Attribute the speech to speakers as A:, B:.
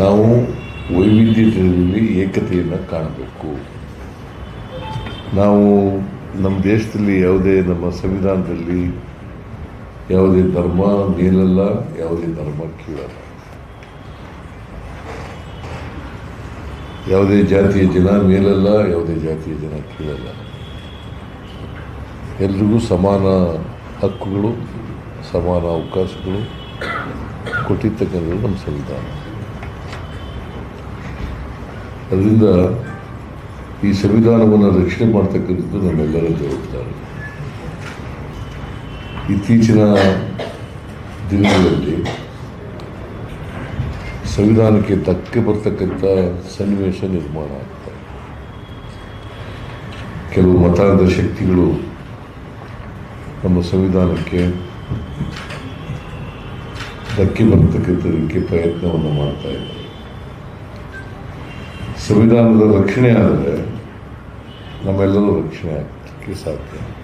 A: ನಾವು ವೈವಿಧ್ಯತೆಯಲ್ಲಿ ಏಕತೆಯನ್ನು ಕಾಣಬೇಕು. ನಾವು ನಮ್ಮ ದೇಶದಲ್ಲಿ ಯಾವುದೇ ನಮ್ಮ ಸಂವಿಧಾನದಲ್ಲಿ ಯಾವುದೇ ಧರ್ಮ ಮೇಲಲ್ಲ, ಯಾವುದೇ ಧರ್ಮ ಕೀಳಲ್ಲ. ಯಾವುದೇ ಜಾತಿಯ ಜನ ಮೇಲಲ್ಲ, ಯಾವುದೇ ಜಾತಿಯ ಜನ ಕೀಳಲ್ಲ. ಎಲ್ರಿಗೂ ಸಮಾನ ಹಕ್ಕುಗಳು, ಸಮಾನ ಅವಕಾಶಗಳು ಕೊಟ್ಟಿರ್ತಕ್ಕಂಥದ್ದು ನಮ್ಮ ಸಂವಿಧಾನ. ಅದರಿಂದ ಈ ಸಂವಿಧಾನವನ್ನು ರಕ್ಷಣೆ ಮಾಡ್ತಕ್ಕಂಥದ್ದು ನಮ್ಮೆಲ್ಲರ ಜವಾಬ್ದಾರಿ. ಇತ್ತೀಚಿನ ದಿನಗಳಲ್ಲಿ ಸಂವಿಧಾನಕ್ಕೆ ಧಕ್ಕೆ ಬರ್ತಕ್ಕಂಥ ಸನ್ನಿವೇಶ ನಿರ್ಮಾಣ ಆಗ್ತದೆ ಕೆಲವು ಮತಾಂಧ ಶಕ್ತಿಗಳು ನಮ್ಮ ಸಂವಿಧಾನಕ್ಕೆ ಧಕ್ಕೆ ಬರ್ತಕ್ಕಂಥದಕ್ಕೆ ಪ್ರಯತ್ನವನ್ನು ಮಾಡ್ತಾ ಇದ್ದಾರೆ. ಸಂವಿಧಾನದ ರಕ್ಷಣೆ ಆದರೆ ನಮ್ಮೆಲ್ಲರೂ ರಕ್ಷಣೆ ಆಗಲಿಕ್ಕೆ ಸಾಧ್ಯ.